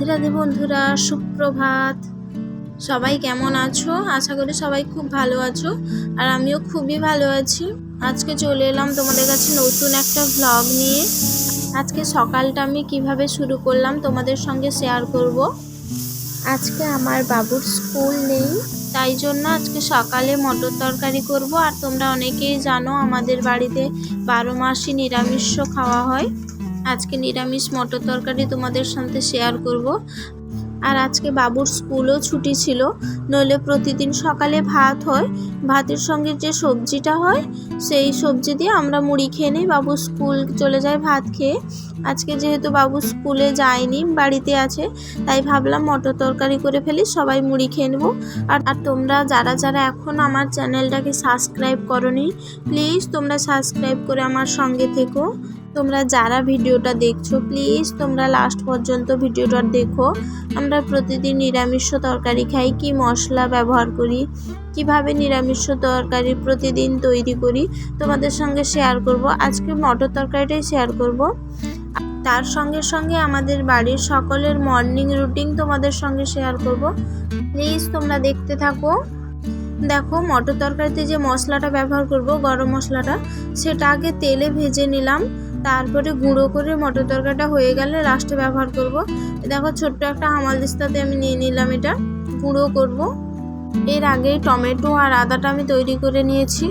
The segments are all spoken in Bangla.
রাধে রাধে বন্ধুরা, সুপ্রভাত। সবাই কেমন আছো? আশা করি সবাই খুব ভালো আছো আর আমিও খুবই ভালো আছি। আজকে চলে এলাম তোমাদের কাছে নতুন একটা ভ্লগ নিয়ে। আজকে সকালটা আমি কীভাবে শুরু করলাম তোমাদের সঙ্গে শেয়ার করব। আজকে আমার বাবুর স্কুল নেই, তাই জন্য আজকে সকালে মটর তরকারি করব। আর তোমরা অনেকেই জানো আমাদের বাড়িতে বারো মাসই নিরামিষ খাওয়া হয়। আজকে নিরামিষ মটর তরকারি তোমাদের সাথে শেয়ার করব। আর আজকে বাবুর স্কুলও ছুটি ছিল, নইলে প্রতিদিন সকালে ভাত হয়। ভাতের সঙ্গে যে সবজিটা হয়, সেই সবজি দিয়ে আমরা মুড়ি খেয়ে নিই, বাবু স্কুল চলে যায় ভাত খেয়ে। আজকে যেহেতু বাবু স্কুলে যায়নি, বাড়িতে আছে, তাই ভাবলাম মটর তরকারি করে ফেলি, সবাই মুড়ি খেয়ে নেব। আর আর তোমরা যারা যারা এখন আমার চ্যানেলটাকে সাবস্ক্রাইব করনি প্লিজ তোমরা সাবস্ক্রাইব করে আমার সঙ্গে থেকো। তোমরা যারা ভিডিওটা দেখছ প্লিজ তোমরা লাস্ট পর্যন্ত ভিডিওটা দেখো। আমরা প্রতিদিন নিরামিষ তরকারি খাই, কি মশলা ব্যবহার করি, কীভাবে নিরামিষ তরকারি প্রতিদিন তৈরি করি, তোমাদের সঙ্গে শেয়ার করব। আজকে মটর তরকারিটাই শেয়ার করব। তার সঙ্গে সঙ্গে আমাদের বাড়ির সকলের মর্নিং রুটিন তোমাদের সঙ্গে শেয়ার করব। প্লিজ তোমরা দেখতে থাকো। দেখো, মটর তরকারিতে যে মশলাটা ব্যবহার করব, গরম মশলাটা, সেটা আগে তেলে ভেজে নিলাম। তারপরে গুঁড়ো করে মটর তরকারিটা হয়ে গেলে লাস্টে ব্যবহার করব। দেখো ছোট্ট একটা হামাল দিস্তাতে আমি নিয়ে নিলাম এটা, গুঁড়ো করব। এর আগেই টমেটো আর আদাটা আমি তৈরি করে নিয়েছি।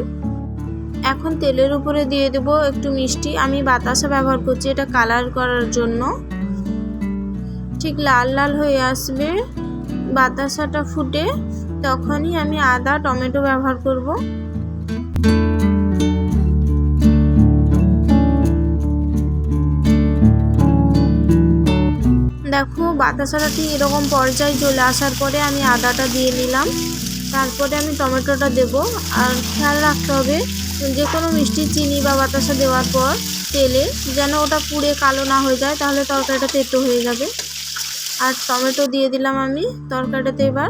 এখন তেলের উপরে দিয়ে দেব একটু মিষ্টি, আমি বাতাসা ব্যবহার করছি এটা কালার করার জন্য। ঠিক লাল লাল হয়ে আসবে, বাতাসাটা ফুটে, তখনই আমি আদা, টমেটো ব্যবহার করব। দেখো বাতাসাটা ঠিক এরকম পর্যায়ে চলে আসার পরে আমি আদাটা দিয়ে নিলাম। তারপরে আমি টমেটোটা দেব। আর খেয়াল রাখতে হবে যে কোনো মিষ্টি চিনি বা বাতাসা দেওয়ার পর তেলে যেন ওটা পুড়ে কালো না হয়ে যায়, তাহলে তরকারিটা তেতো হয়ে যাবে। আর টমেটো দিয়ে দিলাম আমি তরকারিটাতে এবার।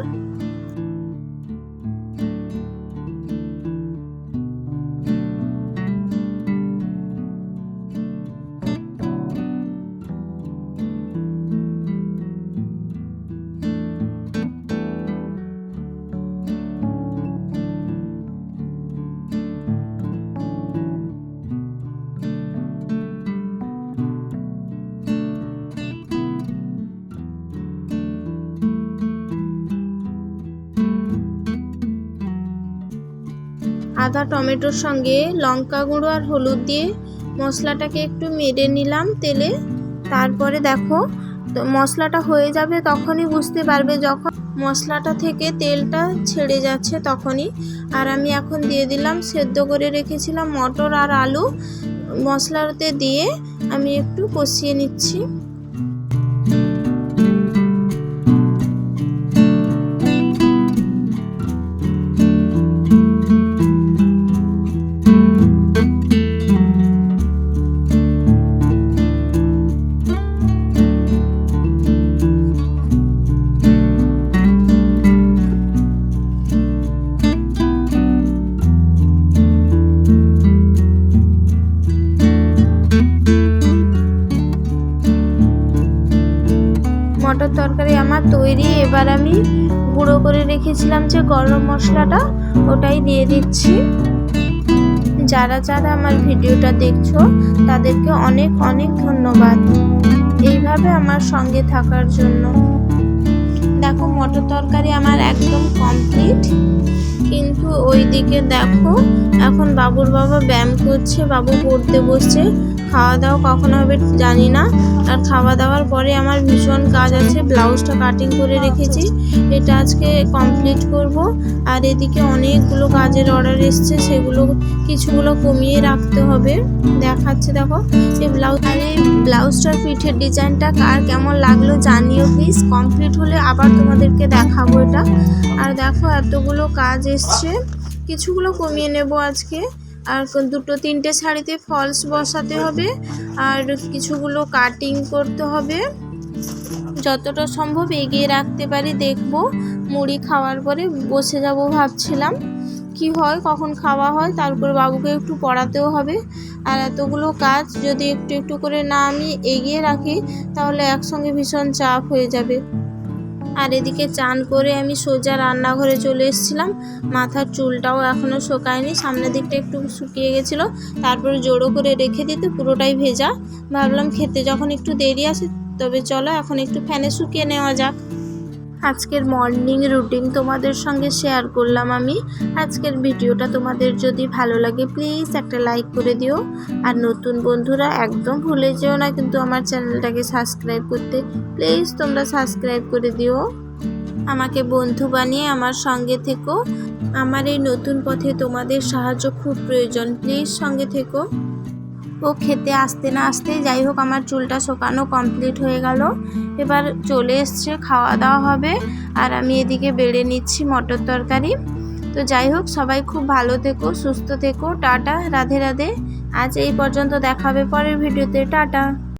আদা, টমেটোর সঙ্গে লঙ্কা গুঁড়ো আর হলুদ দিয়ে মশলাটাকে একটু মেরে নিলাম তেলে। তারপরে দেখো মশলাটা হয়ে যাবে তখনই বুঝতে পারবে যখন মশলাটা থেকে তেলটা ছেড়ে যাচ্ছে তখনই। আর আমি এখন দিয়ে দিলাম, সেদ্ধ করে রেখেছিলাম মটর আর আলু। মশলাতে দিয়ে আমি একটু কষিয়ে নিচ্ছি। মটর তরকারি আমার তৈরি। এবার আমি গুঁড়ো করে রেখেছিলাম যে গরম মশলাটা, ওটাই দিয়ে দিচ্ছি। যারা যারা আমার ভিডিওটা দেখছ, তাদেরকে অনেক অনেক ধন্যবাদ। এইভাবে আমার সঙ্গে থাকার জন্য। দেখো, মটর তরকারি আমার একদম কমপ্লিট কিন্তু ওইদিকে দেখো, এখন বাবুর বাবা ব্যায়াম করছে, বাবু পড়তে বসছে। খাওয়া দাওয়া কখন হবে জানি না। আর খাওয়া দাওয়ার পরে আমার ভীষণ কাজ আছে, ব্লাউজটা কাটিং করে রেখেছি। এটা আজকে কমপ্লিট করব। আর এদিকে অনেকগুলো কাজের অর্ডার এসছে, সেগুলো কিছুগুলো কমিয়ে রাখতে হবে। দেখাচ্ছে, দেখো, এই ব্লাউজ আর এই ব্লাউজটার পিঠের ডিজাইনটা কার কেমন লাগল জানিও প্লিজ কমপ্লিট হলে আবার তোমাদেরকে দেখাবো এটা। আর দেখো, এতগুলো কাজ এসছে। কিছুগুলো কমিয়ে নেব আজকে। আর দুটো তিনটে শাড়িতে ফলস বসাতে হবে, আর কিছুগুলো কাটিং করতে হবে। যতটা সম্ভব এগিয়ে রাখতে পারি, দেখব মুড়ি খাওয়ার পরে বসে যাব ভাবছিলাম। কি হয়, কখন খাওয়া হয়, তারপর বাবুকে একটু পড়াতেও হবে। আর এতগুলো কাজ যদি একটু একটু করে না আমি এগিয়ে রাখি, তাহলে একসঙ্গে ভীষণ চাপ হয়ে যাবে। আর এদিকে চান করে আমি সোজা রান্নাঘরে চলে এসেছিলাম। মাথার চুলটাও এখনও শোকায়নি, সামনের দিকটা একটু শুকিয়ে গেছিল। তারপরে জোড়ো করে রেখে দিতে পুরোটাই ভেজা। ভাবলাম খেতে যখন একটু দেরি আছে তবে চলো এখন একটু ফ্যানে শুকিয়ে নেওয়া যাক। আজকের মর্নিং রুটিন তোমাদের সঙ্গে শেয়ার করলাম আমি। আজকের ভিডিওটা তোমাদের যদি ভালো লাগে প্লিজ একটা লাইক করে দিও। আর নতুন বন্ধুরা, একদম ভুলে যেও না কিন্তু আমার চ্যানেলটাকে সাবস্ক্রাইব করতে। প্লিজ তোমরা সাবস্ক্রাইব করে দিও। আমাকে বন্ধু বানিয়ে আমার সঙ্গে থেকো। আমার এই নতুন পথে তোমাদের সাহায্য খুব প্রয়োজন। প্লিজ সঙ্গে থেকো। ও খেতে আসতে না আসতে যাই হোক আমার চুলটা শোকানো কমপ্লিট হয়ে গেল। এবার চলে এসছে, খাওয়া দাওয়া হবে। আর আমি এদিকে বেড়ে নিচ্ছি মটর তরকারি। তো যাই হোক, সবাই খুব ভালো থেকো, সুস্থ থেকো। টাটা, রাধে রাধে। আজ এই পর্যন্ত দেখাবে পরের ভিডিওতে। টাটা।